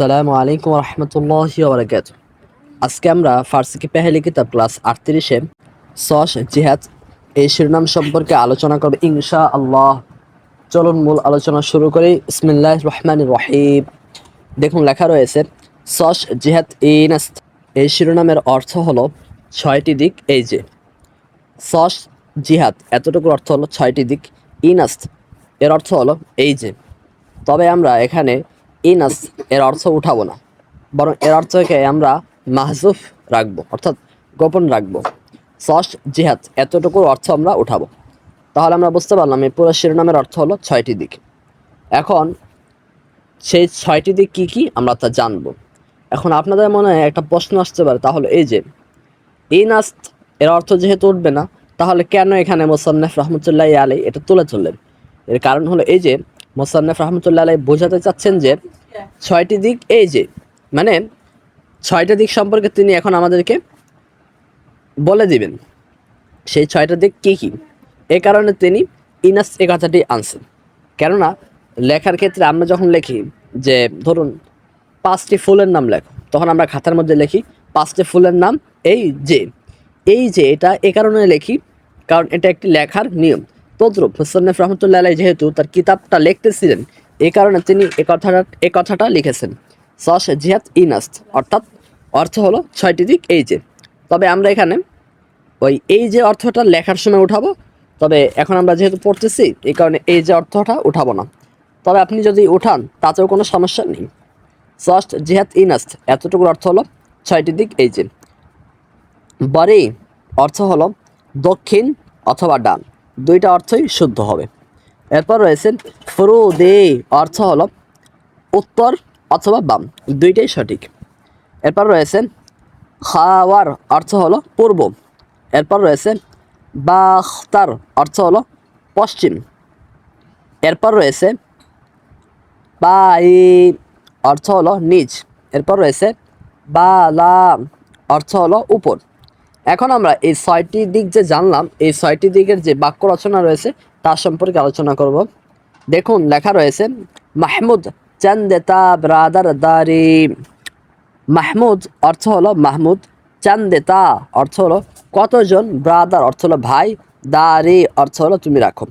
আসসালামু আলাইকুম রহমতুল্লাহ বারকাত আজকে আমরা ফার্সিকে পেহেলি কিতাব ক্লাস আটত্রিশে সস জিহাদ, এই শিরোনাম সম্পর্কে আলোচনা করবে ইনশা আল্লাহ চলুন মূল আলোচনা শুরু করি। ইসমিল্লাহ রহমান রহিম। দেখুন, লেখা রয়েছে, সস জিহাদ ইনাস্ত এই শিরোনামের অর্থ হলো ছয়টি দিক, এই যে, সস জিহাদ এতটুকুর অর্থ হলো ছয়টি দিক ইনাস্ত এর অর্থ হলো এই যে। তবে আমরা এখানে ইনাস এর অর্থ উঠাবো না। বরং এর অর্থকে আমরা মাহজুফ রাখব, অর্থাৎ গোপন রাখব। সস জিহাদ এতটুকুর অর্থ আমরা উঠাবো। তাহলে আমরা বুঝতে পারলাম এই পুরো শিরোনামের অর্থ হলো ছয়টি দিক। এখন সেই ছয়টি দিক কী কী আমরা তা জানব। এখন আপনাদের মনে একটা প্রশ্ন আসতে পারে, তাহলে এই যে ইনাস্ত এর অর্থ যেহেতু উঠবে না, তাহলে কেন এখানে মোসান্নেফ রহমতুল্লাহ আলী এটা তুলে ধরলেন? এর কারণ হলো এই যে মোসান্নেফ রহমতুল্লাহ আলাই বোঝাতে চাচ্ছেন যে ছয়টি দিক, এই যে মানে ছয়টা দিক সম্পর্কে তিনি এখন আমাদেরকে বলে দিবেন। সেই ছয়টা দিক কী কী? এ কারণে তিনি ইনাস এ কথাটি আনছেন। কেননা লেখার ক্ষেত্রে আমরা যখন লিখি যে, ধরুন পাঁচটি ফুলের নাম লেখো, তখন আমরা খাতার মধ্যে লিখি পাঁচটি ফুলের নাম, এই যে এই যে, এটা এ কারণে লেখি কারণ এটা একটি লেখার নিয়ম। তদ্রুপ মুসান্নফ রহমতুল্লাহ আলাই যেহেতু তার কিতাবটা লিখতেছিলেন এই কারণে তিনি এ কথাটা এ কথাটা লিখেছেন। সস জিহাদ ইনাস্ত, অর্থাৎ অর্থ হলো ছয়টি দিক, এই যে। তবে আমরা এখানে ওই এই যে অর্থটা লেখার সময় উঠাবো, তবে এখন আমরা যেহেতু পড়তেছি এই কারণে এই যে অর্থটা উঠাবো না। তবে আপনি যদি উঠান, তাতেও কোনো সমস্যা নেই। সস্ট জিহাদ ইনাস্ত, এতটুকুর অর্থ হলো ছয়টি দিক, এই যে। বরে অর্থ হলো দক্ষিণ অথবা ডান। দুইটা অর্থই শুদ্ধ হবে। এরপর রয়েছে ফরু দে অর্থ হলো উত্তর অথবা বাম, দুইটাই সঠিক। এরপর রয়েছে খাওয়ার, অর্থ হলো পূর্ব। এরপর রয়েছে বাখতার, অর্থ হলো পশ্চিম। এরপর রয়েছে বাই অর্থ হলো নিচ। এরপর রয়েছে বালা, অর্থ হলো উপর। এখন আমরা এই ছয়টি দিক যে জানলাম, এই ছয়টি দিকের যে বাক্য রচনা রয়েছে, তার সম্পর্কে আলোচনা করব। দেখুন, লেখা রয়েছে, মাহমুদ চান্দেতা ব্রাদার দারি। মাহমুদ অর্থ হলো মাহমুদ চান্দেতা অর্থ হলো, কতজন ব্রাদার? অর্থ হলো, ভাই। দারি অর্থ হলো, তুমি রাখো।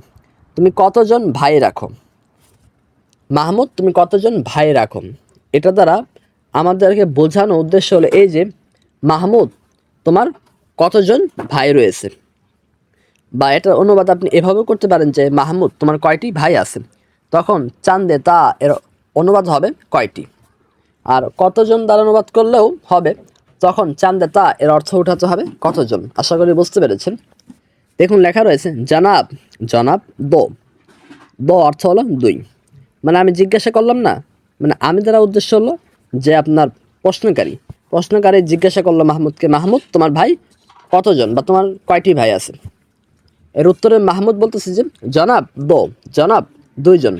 তুমি কতজন ভাই রাখো? মাহমুদ, তুমি কতজন ভাই রাখো? এটা দ্বারা আমাদেরকে বোঝানো উদ্দেশ্য হলো এই যে, মাহমুদ, তোমার কতজন ভাই রয়েছে? বা এটার অনুবাদ আপনি এভাবেও করতে পারেন যে, মাহমুদ, তোমার কয়টি ভাই আছে? তখন চান্দে তা এর অনুবাদ হবে কয়টি? আর কতজন দ্বারা অনুবাদ করলেও হবে? তখন চান্দে তা এর অর্থ উঠাতে হবে কতজন? আশা করি বুঝতে পেরেছেন। দেখুন, লেখা রয়েছে, জনাব জনাব, দো। দো অর্থ হলো দুই। মানে আমি জিজ্ঞাসা করলাম না মানে আমি দ্বারা উদ্দেশ্য হলো যে, আপনার প্রশ্নকারী। প্রশ্নকারী জিজ্ঞাসা করল মাহমুদকে, মাহমুদ, তোমার ভাই কতজন বা তোমার কয়টি ভাই আছে? এর উত্তরে মাহমুদ বলতেছে যে, জনাব, দো, জনাব, দুইজন।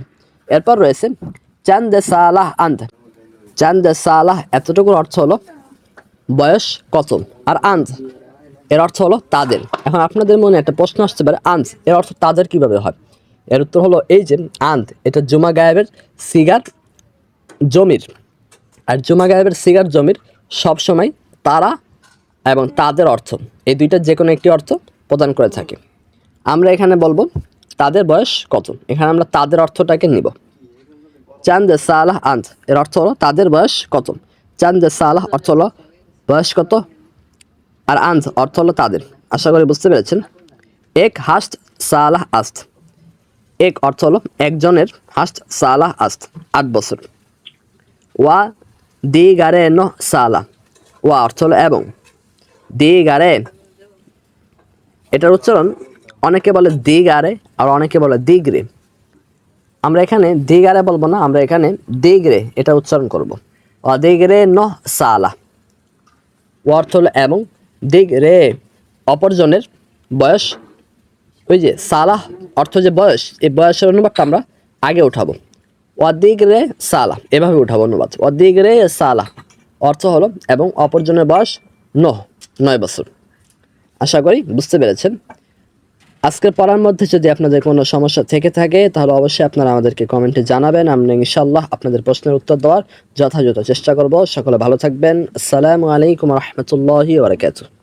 এরপর রয়েছে, চান্দে সালাহ আন্দ। চান্দে সালাহ এতটুকুর অর্থ হলো, বয়স কত? আর আন্দ, এর অর্থ হলো তাদের। এখন আপনাদের মনে একটা প্রশ্ন আসতে পারে, আন্দ, এর অর্থ তাদের কীভাবে হয়? এর উত্তর হলো এই যে, আন্দ, এটা জুমা গায়েবের সিগার জমির। আর জুমা গায়েবের সিগার জমির সবসময় তারা এবং তাদের অর্থ, এই দুইটা যে কোনো একটি অর্থ প্রদান করে থাকে। আমরা এখানে বলব, তাদের বয়স কত? এখানে আমরা তাদের অর্থটাকে নিব। চান্দে সালাহ আন্ত এর অর্থ হলো তাদের বয়স কত? চান্দে সালাহ অর্থ হলো বয়স কত? আর আন্ত অর্থ হলো তাদের। আশা করি বুঝতে পেরেছেন? এক হাস্ট সালাহ আস্ত। এক অর্থ হলো একজনের হাস্ট সালাহ আস্ত, আট বছর। ওয়া দি গারে ন সালা ওয়া অর্থ হলো এবং। দি গারে এটার উচ্চারণ অনেকে বলে দিগারে আর অনেকে বলে দিগরে আমরা এখানে দিগারে বলব না, আমরা এখানে দিগরে এটা উচ্চারণ করব। অদিগরে ন সালা। অর্থ হলো এবং দিগরে অপরজনের বয়স, ওই যে সালাহ অর্থ যে বয়স, এই বয়সের অনুবাদটা আমরা আগে উঠাবো। অদিগরে সালা, এভাবে উঠাবো অনুবাদ। অদিগরে সালা, অর্থ হলো এবং অপরজনের বয়স ন। নয় বছর। আশা করি বুঝতে পেরেছেন। আজকের পড়ার মধ্যে যদি আপনাদের কোনো সমস্যা থেকে থাকে, তাহলে অবশ্যই আপনারা আমাদেরকে কমেন্টে জানাবেন। আমরা ইনশাল্লাহ আপনাদের প্রশ্নের উত্তর দেওয়ার যথাযথ চেষ্টা করব। সকলে ভালো থাকবেন। আসসালামু আলাইকুম রহমতুল্লাহি ওবরাকাতুহ